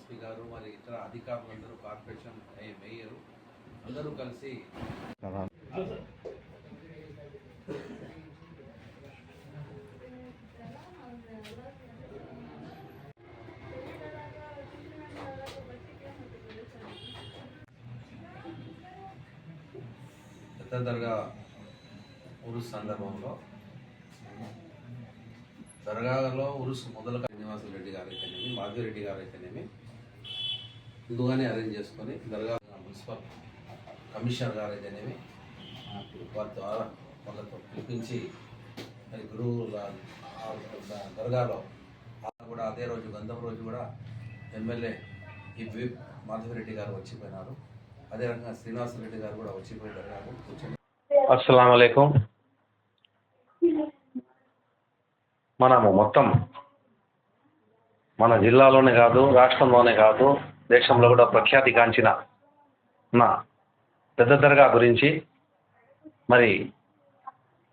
SP గారు మరి ఇతర అధికారులందరూ కార్పొరేషన్ ఏ- మేయరు అందరూ కలిసి పెద్ద దర్గా ఉరుస్ సందర్భంలో దర్గాలో ఉరుసు మొదలుగా శ్రీనివాస రెడ్డి గారు అయితేనేమి మాధవిరెడ్డి గారు అయితేనేమి ముందుగానే అరేంజ్ చేసుకొని దర్గా మున్సిపల్ కమిషనర్ గారు అయితేనేమి వారి ద్వారా వాళ్ళతో పిలిపించి మరి గురువుల దర్గాలో కూడా అదే రోజు గంధం రోజు కూడా ఎమ్మెల్యే ఈ విప్ మాధవిరెడ్డి గారు వచ్చిపోయినారు. అదే రకంగా శ్రీనివాసరెడ్డి గారు కూడా వచ్చిపోయి దర్గాకు కూర్చొని అస్సలం మనము మొత్తం మన జిల్లాలోనే కాదు రాష్ట్రంలోనే కాదు దేశంలో కూడా ప్రఖ్యాతి గాంచిన పెద్ద దర్గా గురించి మరి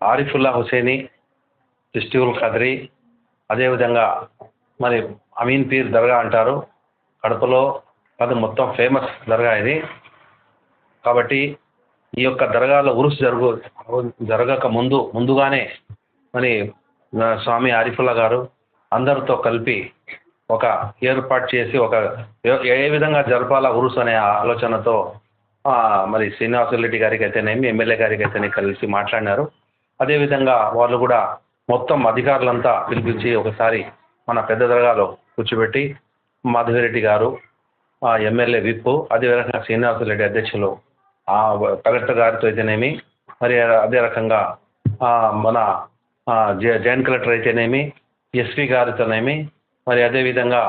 ఆరిఫుల్లా హుసేని ఇస్టివుల్ ఖద్రి అదేవిధంగా మరి అమీన్ పీర్ దర్గా అంటారు. కడపలో అది మొత్తం ఫేమస్ దర్గా ఇది. కాబట్టి ఈ యొక్క దర్గాలో ఉరుసు జరుగు జరగక ముందు ముందుగానే మరి స్వామి ఆరిఫుల్లా గారు అందరితో కలిపి ఒక ఏర్పాటు చేసి ఒక ఏ- విధంగా జరపాలా ఉరుసు అనే ఆలోచనతో మరి మరి శ్రీనివాసరెడ్డి గారికి అయితేనేమి ఎమ్మెల్యే గారికి అయితేనే కలిసి మాట్లాడినారు. అదేవిధంగా వాళ్ళు కూడా మొత్తం అధికారులంతా పిలిపించి ఒకసారి మన పెద్ద దర్గాలో కూర్చోబెట్టి మాధవిరెడ్డి గారు ఎమ్మెల్యే విప్ అదేవిధంగా శ్రీనివాసరెడ్డి అధ్యక్షులు ఆ కలెక్టర్ గారితో అయితేనేమి మరి అదే రకంగా మన జాయింట్ కలెక్టర్ అయితేనేమి ఎస్పీ గారితోనేమి మరి అదేవిధంగా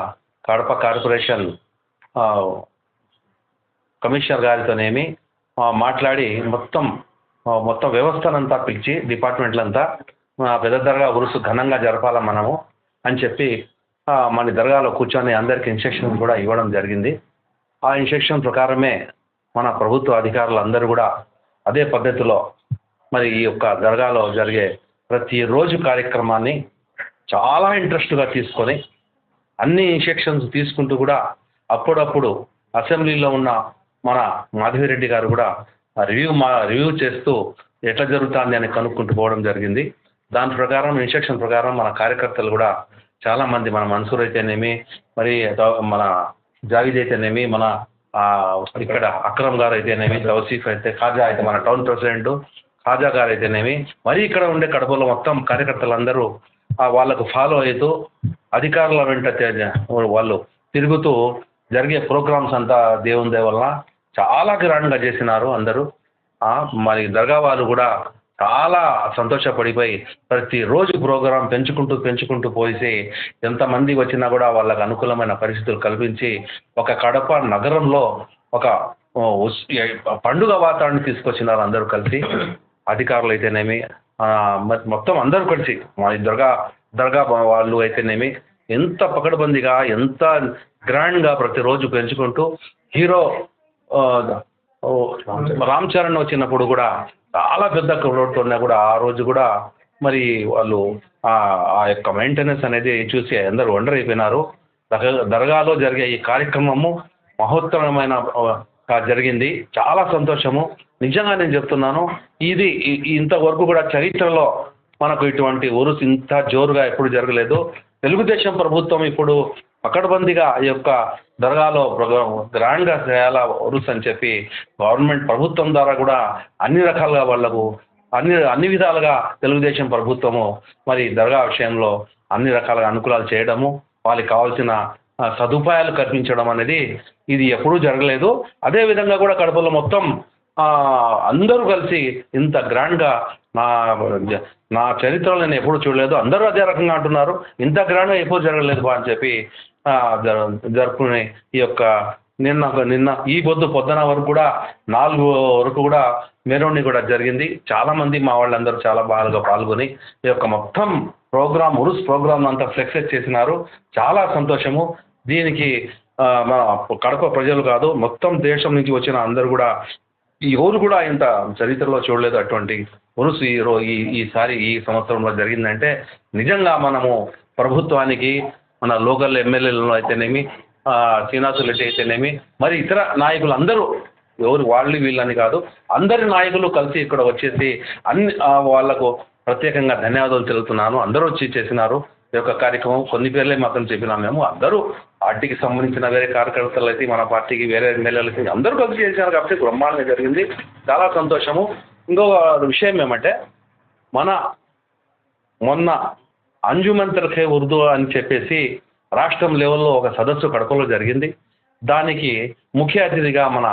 కడప కార్పొరేషన్ కమిషనర్ గారితోనేమి మాట్లాడి మొత్తం మొత్తం వ్యవస్థనంతా పిలిచి డిపార్ట్మెంట్లంతా పెద్ద దర్గా ఉరుసు ఘనంగా జరపాల మనము అని చెప్పి మన దర్గాలో కూర్చొని అందరికి ఇన్స్ట్రక్షన్ కూడా ఇవ్వడం జరిగింది. ఆ ఇన్స్ట్రక్షన్ ప్రకారమే మన ప్రభుత్వ అధికారులు అందరూ కూడా అదే పద్ధతిలో మరి ఈ యొక్క దర్గాలో జరిగే ప్రతిరోజు కార్యక్రమాన్ని చాలా ఇంట్రెస్ట్గా తీసుకొని అన్ని ఇన్స్ట్రక్షన్స్ తీసుకుంటూ కూడా అప్పుడప్పుడు అసెంబ్లీలో ఉన్న మన మాధవిరెడ్డి గారు కూడా రివ్యూ మా రివ్యూ చేస్తూ ఎట్లా జరుగుతుంది అని కనుక్కుంటూ పోవడం జరిగింది. దాని ప్రకారం ఇన్స్ట్రక్షన్ ప్రకారం మన కార్యకర్తలు కూడా చాలా మంది మన మన్సూర్ అయితేనేమి మరి మన జావేద్ అయితేనేమి మన ఇక్కడ అక్రమ్ గారు అయితేనేమి తౌసీఫ్ అయితే ఖాజా అయితే మన టౌన్ ప్రెసిడెంట్ ఖాజా గారు అయితేనేమి మరి ఇక్కడ ఉండే కడపలో మొత్తం కార్యకర్తలందరూ వాళ్ళకు ఫాలో అవుతూ అధికారుల వెంట వాళ్ళు తిరుగుతూ జరిగే ప్రోగ్రామ్స్ అంతా దేవుని దయ వలన చాలా గ్రాండ్గా చేసినారు అందరూ. మరి దర్గా వాళ్ళు కూడా చాలా సంతోషపడిపోయి ప్రతిరోజు ప్రోగ్రాం పెంచుకుంటూ పెంచుకుంటూ పోసి ఎంతమంది వచ్చినా కూడా వాళ్ళకు అనుకూలమైన పరిస్థితులు కల్పించి ఒక కడప నగరంలో ఒక పండుగ వాతావరణం తీసుకొచ్చినారు అందరూ కలిసి. అధికారులు అయితేనేమి మొత్తం అందరూ కలిసి మా దర్గా దర్గా వాళ్ళు అయితేనేమి ఎంత పకడ్బందీగా ఎంత గ్రాండ్గా ప్రతిరోజు పెంచుకుంటూ హీరో రామ్ చరణ్ వచ్చినప్పుడు కూడా చాలా పెద్ద క్రౌడ్ ఉన్నా కూడా ఆ రోజు కూడా మరి వాళ్ళు ఆ యొక్క మెయింటెనెన్స్ అనేది చూసి అందరూ వండర్ అయిపోయినారు దర్గాలో జరిగే ఈ కార్యక్రమము మహోత్తరమైన జరిగింది. చాలా సంతోషము. నిజంగా నేను చెప్తున్నాను ఇది ఇంతవరకు కూడా చరిత్రలో మనకు ఇటువంటి ఉరుసు ఇంత జోరుగా ఎప్పుడు జరగలేదు. తెలుగుదేశం ప్రభుత్వం ఇప్పుడు పకడ్బందీగా ఈ యొక్క దర్గాలో ప్రోగ్రాం గ్రాండ్గా చేయాల ఉరుసు అని చెప్పి గవర్నమెంట్ ప్రభుత్వం ద్వారా కూడా అన్ని రకాలుగా వాళ్ళకు అన్ని అన్ని విధాలుగా తెలుగుదేశం ప్రభుత్వము మరి దర్గా విషయంలో అన్ని రకాలుగా అనుకూలాలు చేయడము వాళ్ళకి కావాల్సిన సదుపాయాలు కల్పించడం అనేది ఇది ఎప్పుడూ జరగలేదు. అదే విధంగా కూడా కడపలో మొత్తం అందరూ కలిసి ఇంత గ్రాండ్గా నా నా చరిత్రలో నేను ఎప్పుడు చూడలేదు. అందరూ అదే రకంగా అంటున్నారు. ఇంత గ్రాండ్గా ఎప్పుడు జరగలేదు బా అని చెప్పి జరుపుకునే ఈ యొక్క నిన్న నిన్న ఈ పొద్దు పొద్దున వరకు కూడా నాలుగు వరకు కూడా మెరవణి కూడా జరిగింది. చాలామంది మా వాళ్ళందరూ చాలా బాగా పాల్గొని ఈ యొక్క మొత్తం ప్రోగ్రామ్ ఉరుస్ ప్రోగ్రామ్ అంతా ఫ్లెక్సెస్ చేసినారు. చాలా సంతోషము. దీనికి మా కడప ప్రజలు కాదు మొత్తం దేశం నుంచి వచ్చిన అందరూ కూడా ఈ ఊరు కూడా ఇంత చరిత్రలో చూడలేదు అటువంటి ఉరుసు ఈ రో ఈ ఈసారి ఈ సంవత్సరంలో జరిగిందంటే నిజంగా మనము ప్రభుత్వానికి మన లోకల్ ఎమ్మెల్యేలు అయితేనేమి ఆ, శ్రీనివాసు రెడ్డి అయితేనేమి మరి ఇతర నాయకులు అందరూ ఎవరు వాళ్ళు వీళ్ళని కాదు అందరి నాయకులు కలిసి ఇక్కడ వచ్చేసి అన్ని వాళ్ళకు ప్రత్యేకంగా ధన్యవాదాలు తెలుపుతున్నాను. అందరూ వచ్చి చేసినారు. ఈ యొక్క కార్యక్రమం కొన్ని పేర్లే మాత్రం చెప్పినాం మేము. అందరూ పార్టీకి సంబంధించిన వేరే కార్యకర్తలు అయితే మన పార్టీకి వేరే ఎమ్మెల్యేలకి అందరూ కలిసి చేసినారు కాబట్టి బ్రహ్మాండంగా జరిగింది. చాలా సంతోషము. ఇంకొక విషయం ఏమంటే మన మొన్న అంజుమన్ తరఖే ఉర్దూ అని చెప్పేసి రాష్ట్రం లెవెల్లో ఒక సదస్సు కడపలో జరిగింది. దానికి ముఖ్య అతిథిగా మన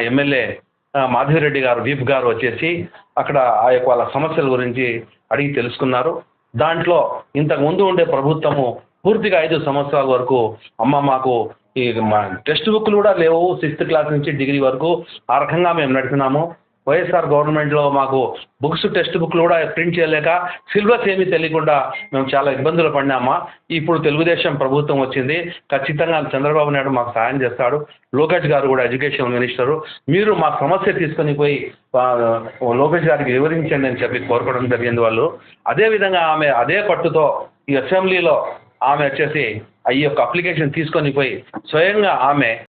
ఎమ్మెల్యే మాధవిరెడ్డి గారు వీప్ గారు వచ్చేసి అక్కడ ఆ యొక్క వాళ్ళ సమస్యల గురించి అడిగి తెలుసుకున్నారు. దాంట్లో ఇంతకు ముందు ఉండే ప్రభుత్వము పూర్తిగా ఐదు సంవత్సరాల వరకు అమ్మ మాకు ఈ మా టెక్స్ట్ బుక్లు కూడా లేవు. సిక్స్త్ క్లాస్ నుంచి డిగ్రీ వరకు ఆ రకంగా మేము నడిపినాము. వైఎస్ఆర్ గవర్నమెంట్లో మాకు బుక్స్ టెక్స్ట్ బుక్లు కూడా ప్రింట్ చేయలేక సిలబస్ ఏమీ తెలియకుండా మేము చాలా ఇబ్బందులు పడినామా. ఇప్పుడు తెలుగుదేశం ప్రభుత్వం వచ్చింది. ఖచ్చితంగా చంద్రబాబు నాయుడు మాకు సాయం చేస్తాడు. లోకేష్ గారు కూడా ఎడ్యుకేషన్ మినిస్టరు. మీరు మా సమస్య తీసుకొని పోయి లోకేష్ గారికి వివరించండి అని చెప్పి కోరుకోవడం జరిగింది వాళ్ళు. అదేవిధంగా ఆమె అదే పట్టుతో ఈ అసెంబ్లీలో ఆమె వచ్చేసి ఈ యొక్క అప్లికేషన్ తీసుకొని పోయి స్వయంగా ఆమె